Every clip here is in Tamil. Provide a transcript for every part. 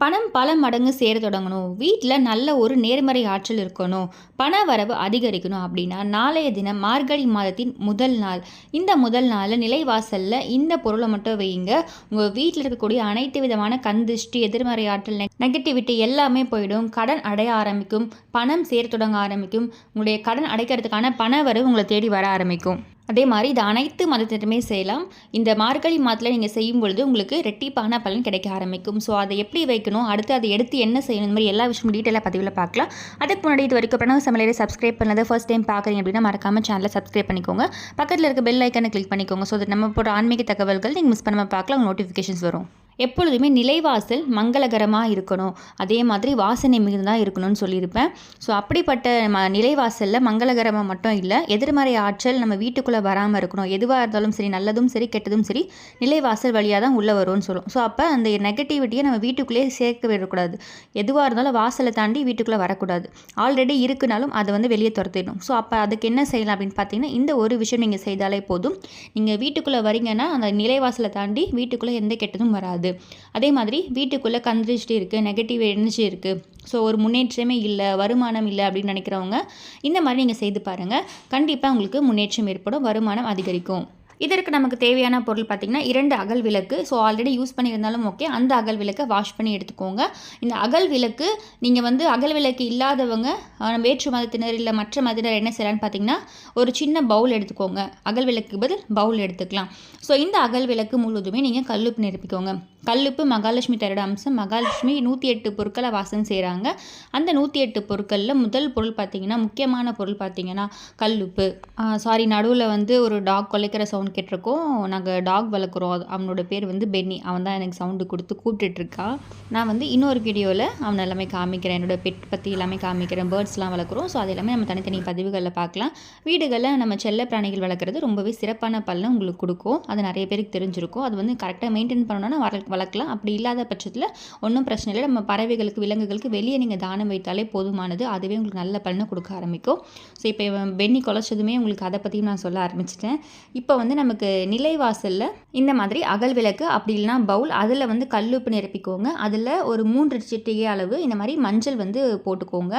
பணம் பல மடங்கு சேர தொடங்கணும். வீட்டில் நல்ல ஒரு நேர்மறை ஆற்றல் இருக்கணும். பண வரவு அதிகரிக்கணும் அப்படின்னா நாளைய தினம் மார்கழி மாதத்தின் முதல் நாள். இந்த முதல் நாளில் நிலைவாசலில் இந்த பொருளை மட்டும் வைங்க உங்கள் வீட்டில் இருக்கக்கூடிய அனைத்து விதமான கந்திஷ்டி எதிர்மறை ஆற்றல் நெகட்டிவிட்டி எல்லாமே போயிடும். கடன் அடைய ஆரம்பிக்கும். பணம் சேர தொடங்க ஆரம்பிக்கும். உங்களுடைய கடன் அடைக்கிறதுக்கான பண வரவு உங்களை தேடி வர ஆரம்பிக்கும். அதே மாதிரி இது அனைத்து மதத்திட்டுமே செய்யலாம். இந்த மார்கழி மாதத்தில் நீங்கள் செய்யும் பொழுது உங்களுக்கு ரெட்டிப்பான பலன் கிடைக்க ஆரம்பிக்கும். ஸோ அதை எப்படி வைக்கணும்? அடுத்து அதை எடுத்து என்ன செய்யணும்? இந்த மாதிரி எல்லா விஷயமும் டீட்டெயிலாக பதிவில் பார்க்கலாம். அதுக்கு முன்னாடி இது வரைக்கும் பிரணவ சமையலை சப்ஸ்கிரைப் பண்ணதை ஃபர்ஸ்ட் டைம் பார்க்குறீங்க அப்படின்னா மறக்காமல் சேனலை சப்ஸ்கிரைப் பண்ணிக்கோங்க. பக்கத்தில் இருக்க பெல் ஐக்கனை கிளிக் பண்ணிக்கோங்க. ஸோ நம்ம போகிற ஆன்மீக தகவல்கள் நீங்கள் மிஸ் பண்ணாமல் பார்க்கலாம் நோட்டிஃபிகேஷன்ஸ் வரும். எப்பொழுதுமே நிலைவாசல் மங்களகரமாக இருக்கணும் அதே மாதிரி வாசனை மிகுந்ததாக இருக்கணும்னு சொல்லியிருப்பேன். ஸோ அப்படிப்பட்ட ம நிலைவாசலில் மங்களகரமாக மட்டும் இல்லை எதிர்மறை ஆற்றல் நம்ம வீட்டுக்குள்ளே வராமல் இருக்கணும். எதுவாக இருந்தாலும் சரி நல்லதும் சரி கெட்டதும் சரி நிலைவாசல் வழியாக தான் உள்ளே வரும்னு சொல்லும். ஸோ அப்போ அந்த நெகட்டிவிட்டியை நம்ம வீட்டுக்குள்ளேயே சேர்க்க விடக்கூடாது. எதுவாக இருந்தாலும் வாசலை தாண்டி வீட்டுக்குள்ளே வரக்கூடாது. ஆல்ரெடி இருக்குனாலும் அதை வந்து வெளியே துரத்திடணும். ஸோ அப்போ அதுக்கு என்ன செய்யலாம் அப்படின்னு பார்த்தீங்கன்னா இந்த ஒரு விஷயம் நீங்கள் செய்தாலே போதும். நீங்கள் வீட்டுக்குள்ளே வரீங்கன்னா அந்த நிலைவாசலை தாண்டி வீட்டுக்குள்ளே எந்த கெட்டதும் வராது. வருது. அதே மாதிரி வீட்டுக்குள்ளே கந்திரிச்சிட்டு இருக்குது நெகட்டிவ் எனர்ஜி இருக்குது ஸோ ஒரு முன்னேற்றமே இல்லை வருமானம் இல்லை அப்படின்னு நினைக்கிறவங்க இந்த மாதிரி நீங்கள் செய்து பாருங்கள் கண்டிப்பாக உங்களுக்கு முன்னேற்றம் ஏற்படும் வருமானம் அதிகரிக்கும். இதற்கு நமக்கு தேவையான பொருள் பார்த்திங்கன்னா இரண்டு அகல் விளக்கு. ஸோ ஆல்ரெடி யூஸ் பண்ணியிருந்தாலும் ஓகே அந்த அகல் விளக்கை வாஷ் பண்ணி எடுத்துக்கோங்க. இந்த அகல் விளக்கு நீங்கள் வந்து அகல் விளக்கு இல்லாதவங்க வேற்று மதத்தினர் இல்லை மற்ற மதத்தினர் என்ன செய்யலான்னு பார்த்தீங்கன்னா ஒரு சின்ன பவுல் எடுத்துக்கோங்க. அகல் விளக்கு பதில் பவுல் எடுத்துக்கலாம். ஸோ இந்த அகல் விளக்கு முழுவதுமே நீங்கள் கல்லுப்பு நிரப்பிக்கோங்க. கல்லுப்பு மகாலட்சுமி தரோட அம்சம். மகாலட்சுமி நூற்றி எட்டு பொருட்களை வாசம் செய்கிறாங்க அந்த நூற்றி எட்டு பொருட்களில் முதல் பொருள் பார்த்திங்கன்னா முக்கியமான பொருள் பார்த்திங்கன்னா கல்லுப்பு. சாரி நடுவில் வந்து ஒரு டாக் கொலைக்கிற சவுண்ட் கேட்டிருக்கோம். நாங்கள் டாக் வளர்க்குறோம். அவனோட பேர் வந்து பென்னி அவன் தான் எனக்கு சவுண்டு கொடுத்து கூப்பிட்டுட்ருக்கான் நான் வந்து இன்னொரு வீடியோவில் அவனை எல்லாமே காமிக்கிறேன். என்னோடய பெட் பற்றி எல்லாமே காமிக்கிறேன். பேர்ட்ஸ்லாம் வளர்க்குறோம். ஸோ அது எல்லாமே நம்ம தனித்தனி பதிவுகளில் பார்க்கலாம் வீடுகளில் நம்ம செல்ல பிராணிகள் வளர்க்குறது ரொம்பவே சிறப்பான பலனை உங்களுக்கு கொடுக்கும். அது நிறைய பேருக்கு தெரிஞ்சிருக்கும். அது வந்து கரெக்டாக மெயின்டைன் பண்ணணும்னா வள வளர்க்கலாம். அப்படி இல்லாத பட்சத்தில் ஒன்றும் பிரச்சனை இல்லை. நம்ம பறவைகளுக்கு விலங்குகளுக்கு வெளியே நீங்கள் தானம் வைத்தாலே போதுமானது. அதுவே உங்களுக்கு நல்ல பலனை கொடுக்க ஆரம்பிக்கும். ஸோ இப்போ வெண்ணி குலைச்சதுமே உங்களுக்கு அதை பற்றியும் நான் சொல்ல ஆரம்பிச்சிட்டேன். இப்போ வந்து நமக்கு நிலைவாசலில் இந்த மாதிரி அகல் விளக்கு அப்படி இல்லைனா பவுல் அதில் வந்து கல்லுப்பு நிரப்பிக்கோங்க. அதில் ஒரு மூன்று சிட்டிகை அளவு இந்த மாதிரி மஞ்சள் வந்து போட்டுக்கோங்க.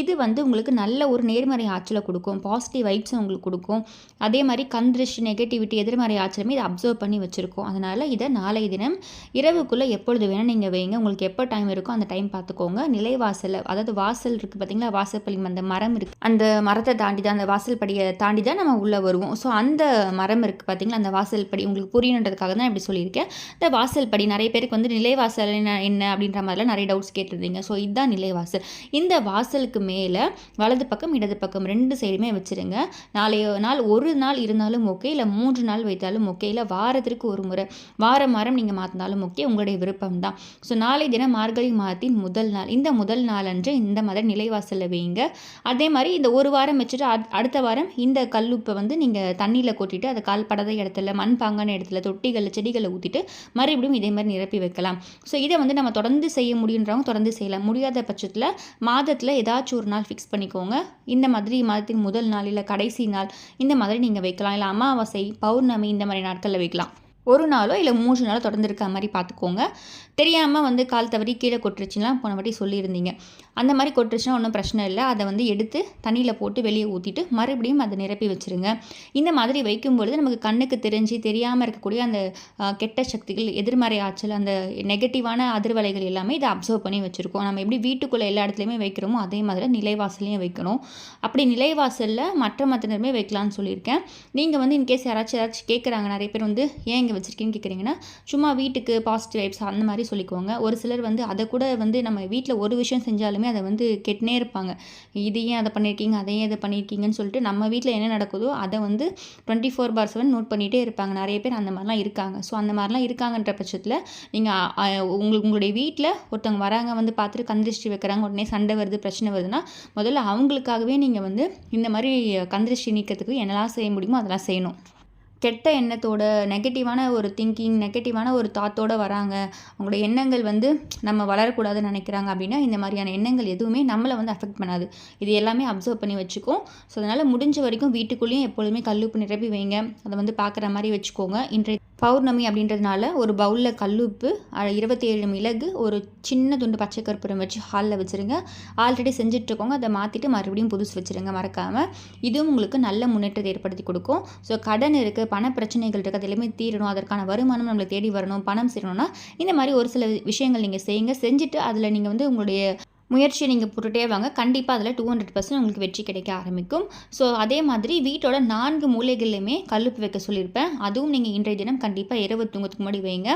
இது வந்து உங்களுக்கு நல்ல ஒரு நேர்மறை ஆற்றலை கொடுக்கும். பாசிட்டிவ் வைப்ஸும் உங்களுக்கு கொடுக்கும். அதே மாதிரி கந்திருஷ்டி நெகட்டிவிட்டி எதிர்மறை ஆற்றலுமே இதை அப்சர்வ் பண்ணி வச்சுருக்கோம். அதனால் இதை நாளை தினம் இரவுக்குள்ளே எப்பொழுது வேணால் நீங்கள் வைங்க உங்களுக்கு எப்போ டைம் இருக்கோ அந்த டைம் பார்த்துக்கோங்க. நிலைவாசலில் அதாவது வாசல் இருக்குது பார்த்தீங்களா? வாசல் அந்த மரம் இருக்குது அந்த மரத்தை தாண்டி தான் அந்த வாசல் படியை தாண்டி தான் நம்ம உள்ளே வருவோம். ஸோ அந்த மரம் இருக்குது இருக்குது பார்த்தீங்களா? அந்த வாசல் படி உங்களுக்கு புரியணுன்றதுக்காக தான் இப்படி சொல்லியிருக்கேன். இந்த வாசல் படி நிறைய பேருக்கு வந்து நிலைவாசல் என்ன என்ன அப்படின்ற மாதிரிலாம் நிறைய டவுட்ஸ் கேட்டிருந்தீங்க. ஸோ இதுதான் நிலைவாசல். இந்த வாசலுக்கு மேலே வலது பக்கம் இடது பக்கம் ரெண்டு சைடுமே வச்சுருங்க. நாளைய நாள் ஒரு நாள் இருந்தாலும் ஓகே இல்லை மூன்று நாள் வைத்தாலும் ஓகே இல்லை வாரத்திற்கு ஒரு முறை. வாரம் வாரம் நீங்கள் மாற்றினாலும் முக்கிய உங்களுடைய விருப்பம் தான் ஸோ நாளை தினம் மார்கழி மாதத்தின் முதல் நாள் இந்த முதல் நாள் அன்று இந்த மாதிரி நிலைவாசலில் வைங்க அதே மாதிரி இந்த ஒரு வாரம் வச்சுட்டு அடுத்த வாரம் இந்த கல்லுப்பை வந்து நீங்கள் தண்ணியில் கொட்டிட்டு அதை கால் படாத இடத்துல மண் பாங்கான இடத்துல தொட்டிகளில் செடிகளை ஊற்றிட்டு மறுபடியும் இதே மாதிரி நிரப்பி வைக்கலாம். ஸோ இதை வந்து நம்ம தொடர்ந்து செய்ய முடியுன்றவங்க தொடர்ந்து செய்யலாம். முடியாத பட்சத்தில் மாதத்தில் ஏதாச்சும் ஒரு நாள் ஃபிக்ஸ் பண்ணிக்கோங்க. இந்த மாதிரி மாதத்தின் முதல் நாள் இல்லை கடைசி நாள் இந்த மாதிரி நீங்கள் வைக்கலாம். இல்லை அமாவாசை பௌர்ணமி இந்த மாதிரி நாட்களில் வைக்கலாம். ஒரு நாளோ இல்லை மூன்று நாளோ தொடர்ந்து இருக்க மாதிரி பார்த்துக்கோங்க. தெரியாமல் வந்து கால் தவறி கீழே கொட்டுருச்சுலாம் போன வாட்டி சொல்லியிருந்தீங்க. அந்த மாதிரி கொட்டுருச்சுன்னா ஒன்றும் பிரச்சனை இல்லை. அதை வந்து எடுத்து தண்ணியில் போட்டு வெளியே ஊற்றிட்டு மறுபடியும் அதை நிரப்பி வச்சுருங்க. இந்த மாதிரி வைக்கும்பொழுது நமக்கு கண்ணுக்கு தெரிஞ்சு தெரியாமல் இருக்கக்கூடிய அந்த கெட்ட சக்திகள் எதிர்மறை ஆற்றல் அந்த நெகட்டிவான அதிர்வலைகள் எல்லாமே இதை அப்சர்வ் பண்ணி வச்சுருக்கோம். நம்ம எப்படி வீட்டுக்குள்ளே எல்லா இடத்துலையுமே வைக்கிறோமோ அதே மாதிரி நிலைவாசலையும் வைக்கணும். அப்படி நிலைவாசலில் மற்ற மத்தினருமே வைக்கலாம்னு சொல்லியிருக்கேன். நீங்கள் வந்து இன்கேஸ் யாராச்சும் யாராச்சும் கேட்குறாங்க நிறைய பேர் வந்து ஏன் இங்கே வச்சுருக்கீங்கன்னு கேட்குறீங்கன்னா சும்மா வீட்டுக்கு பாசிட்டிவ் வைப்ஸ் அந்த மாதிரி சொல்லிக்கோங்க. ஒரு சிலர் வந்து அதை கூட வந்து நம்ம வீட்டில் ஒரு விஷயம் செஞ்சாலுமே அதை வந்து கெட்டினே இருப்பாங்க. இது ஏன் அதை பண்ணியிருக்கீங்க அதை ஏன் இதை பண்ணியிருக்கீங்கன்னு சொல்லிட்டு நம்ம வீட்டில் என்ன நடக்குதோ அதை வந்து twenty four bar seven note பண்ணிகிட்டே இருப்பாங்க. நிறைய பேர் அந்த மாதிரிலாம் இருக்காங்க. ஸோ அந்த மாதிரிலாம் இருக்காங்கன்ற பட்சத்தில் நீங்கள் உங்களுக்கு உங்களுடைய வீட்டில் ஒருத்தவங்க வராங்க வந்து பார்த்துட்டு கந்திருஷ்டி வைக்கிறாங்க உடனே சண்டை வருது பிரச்சனை வருதுன்னா முதல்ல அவங்களுக்காகவே நீங்கள் வந்து இந்த மாதிரி கந்திருஷ்டி நீக்கிறதுக்கு என்னெல்லாம் செய்ய முடியுமோ அதெல்லாம் செய்யணும். கெட்ட எண்ணத்தோட நெகட்டிவான ஒரு திங்கிங் நெகட்டிவான ஒரு தாத்தோடு வராங்க. அவங்களோட எண்ணங்கள் வந்து நம்ம வளரக்கூடாதுன்னு நினைக்கிறாங்க அப்படின்னா இந்த மாதிரியான எண்ணங்கள் எதுவுமே நம்மளை வந்து அஃபெக்ட் பண்ணாது. இது எல்லாமே அப்சர்வ் பண்ணி வச்சுக்கோம். ஸோ அதனால் முடிஞ்ச வரைக்கும் வீட்டுக்குள்ளேயும் எப்பொழுதுமே கல்லுப்பு நிரப்பி வைங்க. அதை வந்து பார்க்குற மாதிரி வச்சுக்கோங்க. இன்றைய பௌர்ணமி அப்படின்றதுனால ஒரு பவுலில் கல்லுப்பு இருபத்தி ஏழு மிளகு ஒரு சின்ன துண்டு பச்சை கற்பூரம் வச்சு ஹாலில் வச்சுருங்க. ஆல்ரெடி செஞ்சிட்ருக்கோங்க அதை மாற்றிட்டு மறுபடியும் புதுசு வச்சுருங்க மறக்காமல் இதுவும் உங்களுக்கு நல்ல முன்னேற்றத்தை ஏற்படுத்தி கொடுக்கும். ஸோ கடன் இருக்குது பண பிரச்சனைகள் இருக்குது அது எல்லாமே தீரணும். அதற்கான வருமானம் நம்மளை தேடி வரணும் பணம் சேரணும்னா இந்த மாதிரி ஒரு சில விஷயங்கள் நீங்கள் செய்யுங்க. செஞ்சுட்டு அதில் நீங்கள் வந்து உங்களுடைய முயற்சியை நீங்கள் போட்டுகிட்டே வாங்க. கண்டிப்பாக அதில் டூ ஹண்ட்ரட் பர்சன்ட் உங்களுக்கு வெற்றி கிடைக்க ஆரம்பிக்கும். ஸோ அதே மாதிரி வீட்டோட நான்கு மூலைகள்லையுமே கல்லுப்பு வைக்க சொல்லியிருப்பேன். அதுவும் நீங்கள் இன்றைய தினம் கண்டிப்பாக இரவு தூங்கத்துக்கு முன்னாடி வைங்க.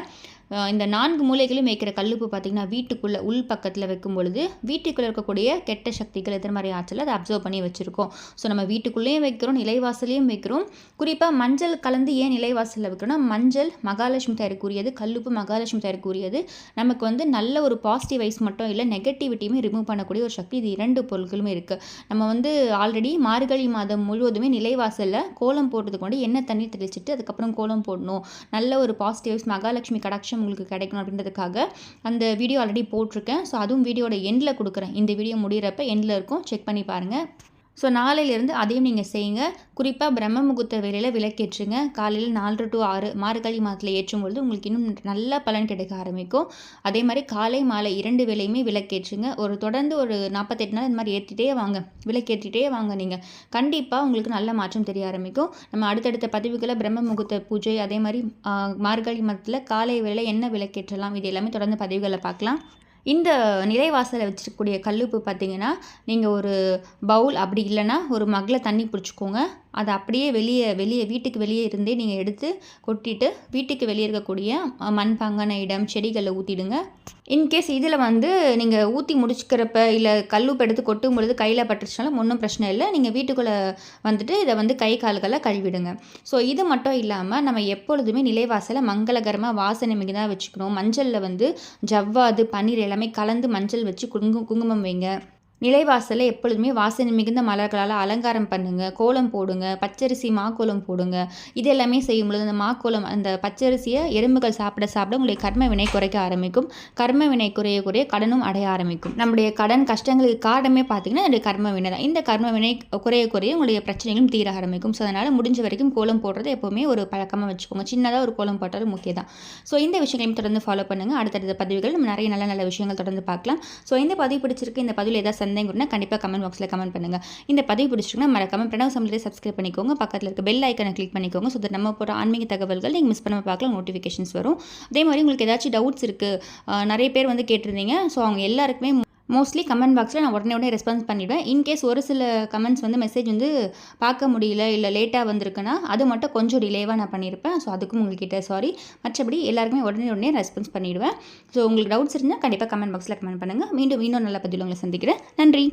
இந்த நான்கு மூலைகளும் வைக்கிற கல்லுப்பு பார்த்திங்கன்னா வீட்டுக்குள்ளே உள் பக்கத்தில் வைக்கும் பொழுது வீட்டுக்குள்ளே இருக்கக்கூடிய கெட்ட சக்திகள் எதிர்மறை ஆற்றல் அதை அப்சர்வ் பண்ணி வச்சுருக்கோம். ஸோ நம்ம வீட்டுக்குள்ளேயும் வைக்கிறோம் நிலைவாசலையும் வைக்கிறோம். குறிப்பாக மஞ்சள் கலந்து ஏன் நிலைவாசலில் வைக்கிறோம்னா மஞ்சள் மகாலட்சுமி தயாரிக்கூடியது கல்லுப்பு மகாலட்சுமி தயாரிக்கூடியது நமக்கு வந்து நல்ல ஒரு பாசிட்டிவ் வைஸ் மட்டும் இல்லை நெகட்டிவிட்டியுமே ரிமூவ் பண்ணக்கூடிய ஒரு சக்தி இது இரண்டு பொருட்களுமே இருக்குது நம்ம வந்து ஆல்ரெடி மார்கழி மாதம் முழுவதுமே நிலைவாசலில் கோலம் போடுறதுக்கு கொண்டு எண்ணெய் தண்ணி தெளிச்சிட்டு அதுக்கப்புறம் கோலம் போடணும். நல்ல ஒரு பாசிட்டிவ் வைஸ் மகாலட்சுமி கடாட்சம் உங்களுக்கு கிடைக்கணும் அப்படின்றதுக்காக அந்த வீடியோ ஆல்ரெடி போட்டிருக்கேன். ஸோ அதுவும் வீடியோட எண்டில் கொடுக்குறேன். இந்த வீடியோ முடிகிறப்ப எண்டில் இருக்கும். செக் பண்ணி பாருங்கள் ஸோ நாளையிலேருந்து அதையும் நீங்கள் செய்யுங்க. குறிப்பாக பிரம்ம முகூர்த்த வேலையில் விளக்கேற்றுங்க. காலையில் நாலு டு ஆறு மார்கழி மாதத்தில் ஏற்றும் பொழுது உங்களுக்கு இன்னும் நல்ல பலன் கிடைக்க ஆரம்பிக்கும். அதே மாதிரி காலை மாலை இரண்டு வேலையுமே விளக்கேற்றுங்க. ஒரு தொடர்ந்து ஒரு நாற்பத்தெட்டு நாள் இந்த மாதிரி ஏற்றிட்டே வாங்க. விளக்கேற்றிட்டே வாங்க நீங்கள் கண்டிப்பாக உங்களுக்கு நல்ல மாற்றம் தெரிய ஆரம்பிக்கும். நம்ம அடுத்தடுத்த பதிவுகளை பிரம்ம முகூர்த்த பூஜை அதே மாதிரி மார்கழி மாதத்தில் காலை வேலை என்ன விளக்கேற்றலாம் இது எல்லாமே தொடர்ந்து பதிவுகளை பார்க்கலாம். இந்த நிலைவாசலை வச்சுருக்கக்கூடிய கல்லுப்பு பார்த்திங்கன்னா நீங்கள் ஒரு பவுல் அப்படி இல்லைன்னா ஒரு மக்கில் தண்ணி பிடிச்சிக்கோங்க. அதை அப்படியே வெளியே வெளியே வீட்டுக்கு வெளியே இருந்தே நீங்கள் எடுத்து கொட்டிட்டு வீட்டுக்கு வெளியே இருக்கக்கூடிய மண்பாங்கான இடம் செடிகளில் ஊற்றிடுங்க இன்கேஸ் இதில் வந்து நீங்கள் ஊற்றி முடிச்சுக்கிறப்ப இல்லை கல்லுப்பு எடுத்து கொட்டும் பொழுது கையில் பட்டுருச்சாலும் ஒன்றும் பிரச்சனை இல்லை. நீங்கள் வீட்டுக்குள்ளே வந்துட்டு இதை வந்து கை கால்களை கழுவிடுங்க. ஸோ இது மட்டும் இல்லாமல் நம்ம எப்பொழுதுமே நிலைவாசலை மங்களகரமாக வாசனை மிகுதாக வச்சுக்கணும். மஞ்சளில் வந்து ஜவ்வாது பன்னீர் எல்லாமே கலந்து மஞ்சள் வச்சு குங்கு குங்குமம் வைங்க. நிலைவாசலில் எப்பொழுதுமே வாசனை மிகுந்த மலர்களால் அலங்காரம் பண்ணுங்கள் கோலம் போடுங்க பச்சரிசி மாக்கோலம் போடுங்க. இது எல்லாமே செய்யும் பொழுது அந்த மாக்கோலம் அந்த பச்சரிசியை எறும்புகள் சாப்பிட சாப்பிட உங்களுடைய கர்ம வினை குறைக்க ஆரம்பிக்கும். கர்ம வினை குறைய குறைய கடனும் அடைய ஆரம்பிக்கும். நம்முடைய கடன் கஷ்டங்களுக்கு காரணமே பார்த்தீங்கன்னா என்னுடைய கர்ம வினை தான். இந்த கர்ம வினை குறைய குறைய உங்களுடைய பிரச்சனைகளும் தீர ஆரம்பிக்கும். ஸோ அதனால் முடிஞ்ச வரைக்கும் கோலம் போடுறது எப்போவுமே ஒரு பழக்கமாக வச்சுக்கோங்க. சின்னதாக ஒரு கோலம் போட்டாலும் முக்கியம் தான். ஸோ இந்த விஷயங்களையும் தொடர்ந்து ஃபாலோ பண்ணுங்கள் அடுத்தடுத்த பதிவுகள் நம்ம நிறைய நல்ல நல்ல விஷயங்கள் தொடர்ந்து பார்க்கலாம். ஸோ இந்த பதிவு பிடிச்சிருக்கு. இந்த பதிவில் ஏதாவது சந்தேகம் கண்டிப்பாக கமெண்ட் பாக்ஸில் கமெண்ட் பண்ணுங்கள் இந்த பதிவு பிடிச்சிருக்குன்னா மறக்காமல் பிரணவ் சமையலே சப்ஸ்கிரைப் பண்ணிக்கோங்க. பக்கத்தில் இருக்க பெல் ஐக்கனை கிளிக் பண்ணிக்கோங்க. ஸோ நம்ம போகிற ஆன்மீக தகவல்கள் நீங்கள் மிஸ் பண்ண பார்க்கலாம் நோட்டிஃபிகேஷன்ஸ் வரும். அதே மாதிரி உங்களுக்கு ஏதாச்சும் டவுட்ஸ் இருக்குது நிறைய பேர் வந்து கேட்டிருந்தீங்க. ஸோ அவங்க எல்லாருக்குமே மோஸ்ட்லி கமெண்ட் பாக்ஸில் நான் உடனே உடனே ரெஸ்பான்ஸ் பண்ணிவிடுவேன் இன்கேஸ் ஒரு சில கமெண்ட்ஸ் வந்து மெசேஜ் வந்து பார்க்க முடியல இல்லை லேட்டாக வந்திருக்குன்னா அது மட்டும் கொஞ்சம் டிலேவாக நான் பண்ணியிருப்பேன் ஸோ அதுக்கும் உங்கள்கிட்ட சாரி மற்றபடி எல்லாருக்குமே உடனே உடனே ரெஸ்பான்ஸ் பண்ணிவிடுவேன் ஸோ உங்களுக்கு டவுட்ஸ் இருந்தால் கண்டிப்பாக கமெண்ட் பாக்ஸில் கமெண்ட் பண்ணுங்கள் மீண்டும் இன்னும் நல்ல பதில் உங்களை சந்திக்கிறேன். நன்றி.